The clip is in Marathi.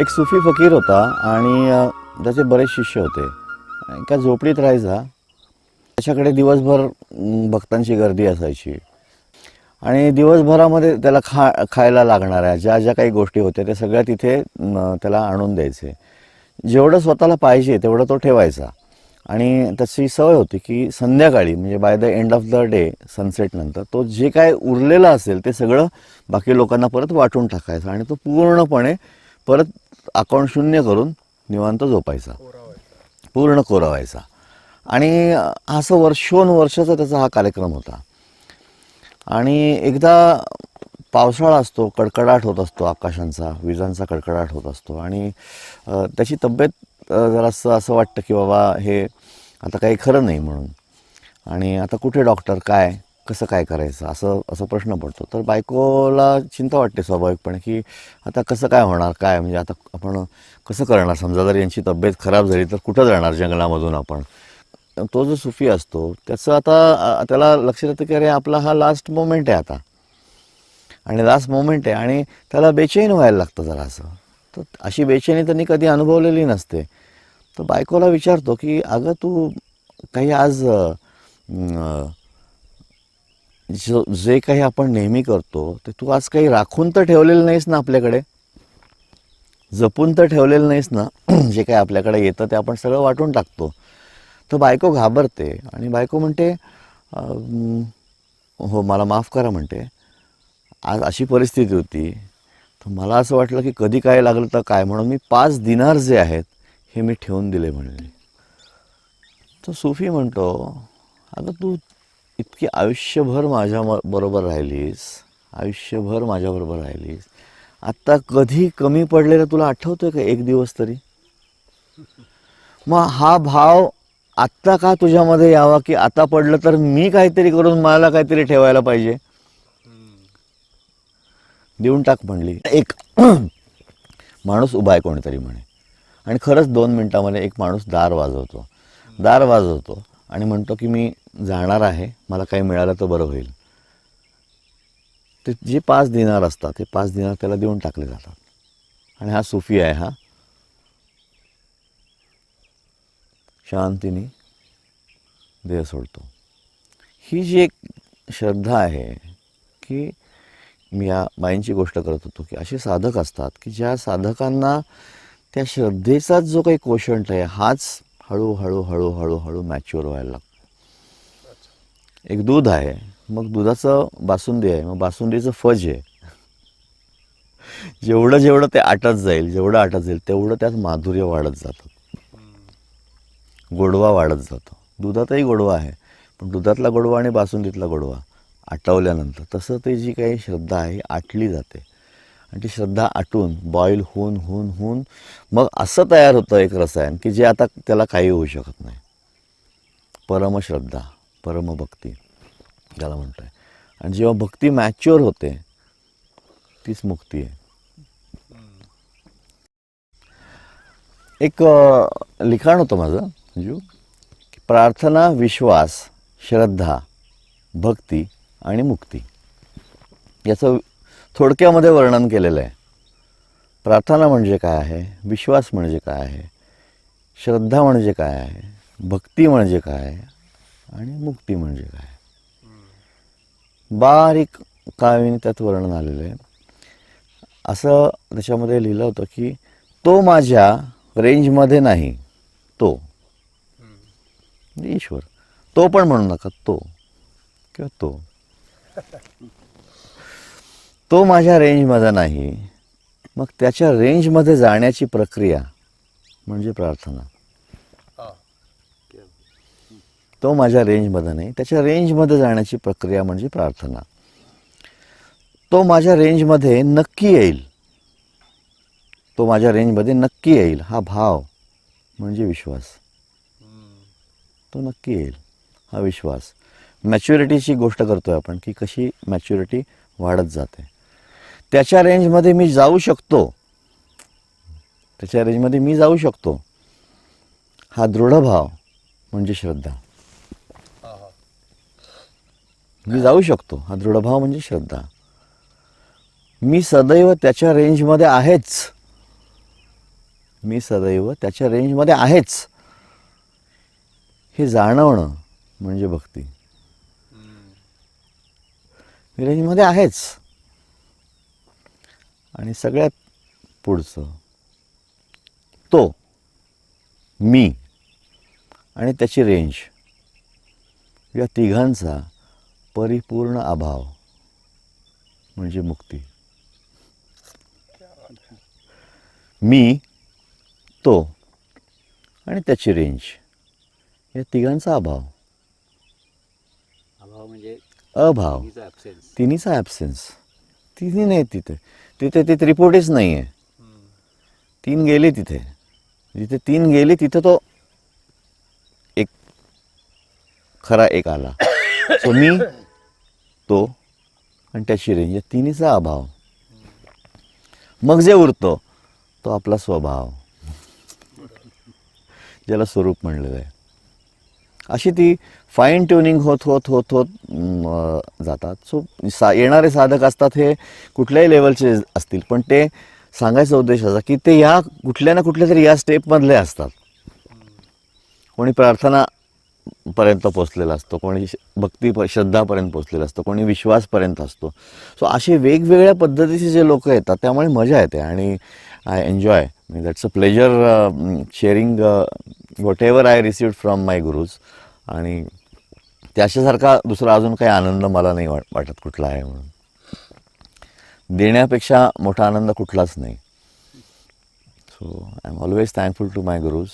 एक सुफी फकीर होता आणि त्याचे बरेच शिष्य होते. एका झोपडीत राहायचा. त्याच्याकडे दिवसभर भक्तांची गर्दी असायची. आणि दिवसभरामध्ये त्याला खा खायला लागणाऱ्या ज्या ज्या काही गोष्टी होत्या त्या सगळ्या तिथे त्याला आणून द्यायचे. जेवढं स्वतःला पाहिजे तेवढं तो ठेवायचा. आणि त्याची सवय होती की संध्याकाळी म्हणजे by the end of the day सनसेटनंतर तो जे काय उरलेलं असेल ते सगळं बाकी लोकांना परत वाटून टाकायचं. आणि तो पूर्णपणे परत अकाउंट शून्य करून निवांत झोपायचा. पूर्ण कोरावायचा आणि असं वर्षोन वर्षाचा त्याचा हा कार्यक्रम होता. आणि एकदा पावसाळा असतो कडकडाट होत असतो आकाशांचा विजांचा कडकडाट होत असतो. आणि त्याची तब्येत जरासं असं वाटतं की बाबा हे आता काही खरं नाही म्हणून. आणि आता कुठे डॉक्टर काय? कसं काय करायचं? असं असं प्रश्न पडतो. तर बायकोला चिंता वाटते स्वाभाविकपणे की आता कसं काय होणार? काय? म्हणजे आता आपण कसं करणार? समजा जर यांची तब्येत खराब झाली तर कुठं जाणार जंगलामधून आपण? तो जो सुफी असतो त्याचं आता त्याला लक्षात येतं की अरे आपला हा लास्ट मोमेंट आहे आता. आणि लास्ट मोमेंट आहे आणि त्याला बेचैन व्हायला लागतं जरा असं. तर अशी बेचैनी त्यांनी कधी अनुभवलेली नसते. तर बायकोला विचारतो की अगं तू काही आज जो जे काही आपण नेहमी करतो ते तू आज काही राखून तर ठेवलेलं नाहीस ना आपल्याकडे? जपून तर ठेवलेलं नाहीस ना? जे काही आपल्याकडे येतं ते आपण सगळं वाटून टाकतो. तर बायको घाबरते आणि बायको म्हणते हो मला माफ करा म्हणते. आज अशी परिस्थिती होती. तर मला असं वाटलं की कधी काय लागलं तर काय म्हणून मी पाच दिनार जे आहेत हे मी ठेवून दिले म्हणले. तर सुफी म्हणतो अगं तू इतकी आयुष्यभर माझ्या बरोबर राहिलीस. आयुष्यभर माझ्याबरोबर राहिलीस. आत्ता कधी कमी पडलेलं तुला आठवतोय का एक दिवस तरी? मग हा भाव आत्ता का तुझ्यामध्ये यावा की आता पडलं तर मी काहीतरी करून मला काहीतरी ठेवायला पाहिजे? देऊन टाक म्हणली. एक माणूस उभा आहे कोणीतरी म्हणे. आणि खरंच दोन मिनिटामध्ये एक माणूस दार वाजवतो. दार वाजवतो आणि म्हणतो की मी जाणार आहे मला काही मिळालं तर बरं होईल. ते जे पाच दिनार असतात ते पाच दिनार त्याला देऊन टाकले जातात. आणि हा सुफी आहे हा. शांतीने देह सोडतो. ही जी एक श्रद्धा आहे की मी या बाईंची गोष्ट करत होतो की असे साधक असतात की ज्या साधकांना त्या श्रद्धेचाच जो काही क्वेश्चन आहे हाच हळूहळू हळूहळू हळू मॅच्युअर व्हायला लागतो. एक दूध आहे मग दुधाचं बासुंदी आहे मग बासुंदीचं फज आहे. जेवढं जेवढं ते आटत जाईल जेवढं आटत जाईल तेवढं त्यात माधुर्य वाढत जातं. गोडवा वाढत जातो. दुधातही गोडवा आहे पण दुधातला गोडवा आणि बासुंदीतला गोडवा आटवल्यानंतर तसं ते जी काही श्रद्धा आहे आटली जाते. आणि ती श्रद्धा आटून बॉईल होऊन होऊन होऊन मग असं तयार होतं एक रसायन की जे आता त्याला काही होऊ शकत नाही. परमश्रद्धा. परमभक्ती ज्याला म्हणतोय. आणि जेव्हा भक्ती मॅच्युअर होते तीच मुक्ती आहे. एक लिखाण होतं माझं म्हणजे प्रार्थना विश्वास श्रद्धा भक्ती आणि मुक्ती. याचं थोडक्यामध्ये वर्णन केलेलं आहे. प्रार्थना म्हणजे काय आहे? विश्वास म्हणजे काय आहे? श्रद्धा म्हणजे काय आहे? भक्ती म्हणजे काय आहे? आणि मुक्ती म्हणजे काय? बारीक काळवीने त्यात वर्णन आलेलं आहे. असं त्याच्यामध्ये लिहिलं होतं की तो माझ्या रेंजमध्ये नाही तो. ईश्वर. तो पण म्हणू नका तो. किंवा तो. तो माझ्या रेंजमध्ये नाही. मग त्याच्या रेंजमध्ये जाण्याची प्रक्रिया म्हणजे प्रार्थना. तो माझ्या रेंजमध्ये नाही. त्याच्या रेंजमध्ये जाण्याची प्रक्रिया म्हणजे प्रार्थना. तो माझ्या रेंजमध्ये नक्की येईल. तो माझ्या रेंजमध्ये नक्की येईल. हा भाव म्हणजे विश्वास. तो नक्की येईल. हा विश्वास. मॅच्युरिटीची गोष्ट करतोय आपण की कशी मॅच्युरिटी वाढत जाते. त्याच्या रेंजमध्ये मी जाऊ शकतो. त्याच्या रेंजमध्ये मी जाऊ शकतो. हा दृढ भाव म्हणजे श्रद्धा. मी जाऊ शकतो. हा दृढभाव म्हणजे श्रद्धा. मी सदैव त्याच्या रेंजमध्ये आहेच. मी सदैव त्याच्या रेंजमध्ये आहेच. हे जाणवणं म्हणजे भक्ती. मी रेंजमध्ये आहेच. आणि सगळ्यात पुढचं तो मी आणि त्याची रेंज या तिघांचा परिपूर्ण अभाव म्हणजे मुक्ती. मी तो आणि त्याची रेंज या तिघांचा अभाव. अभाव म्हणजे अभाव. तिन्हीचा ॲबसेन्स तिन्ही नाही तिथे. तिथे ती त्रिपुटीच नाही आहे तीन गेले तिथे. जिथे तीन गेले तिथे तो एक खरा एक आला. सो मी तो आणि त्याची रेंज या तिन्हीचा अभाव. मग जे उरतो तो आपला स्वभाव. ज्याला स्वरूप म्हणलेलं आहे अशी ती फाईन ट्युनिंग होत होत होत होत जातात. सो सा येणारे साधक असतात हे कुठल्याही लेवलचे असतील पण ते सांगायचा उद्देश असा की ते या कुठल्या ना कुठल्या तरी या स्टेपमधले असतात. कोणी प्रार्थना पर्यंत पोचलेला असतो. कोणी भक्ती श्रद्धापर्यंत पोचलेला असतो. कोणी विश्वासपर्यंत असतो. सो असे वेगवेगळ्या पद्धतीचे जे लोक येतात त्यामुळे मजा येते आणि I enjoy that's a pleasure sharing whatever I received from my gurus आणि त्याच्यासारखा दुसरा अजून काही आनंद मला नाही वाट वाटत कुठला आहे म्हणून. देण्यापेक्षा मोठा आनंद कुठलाच नाही. So I am always thankful to my gurus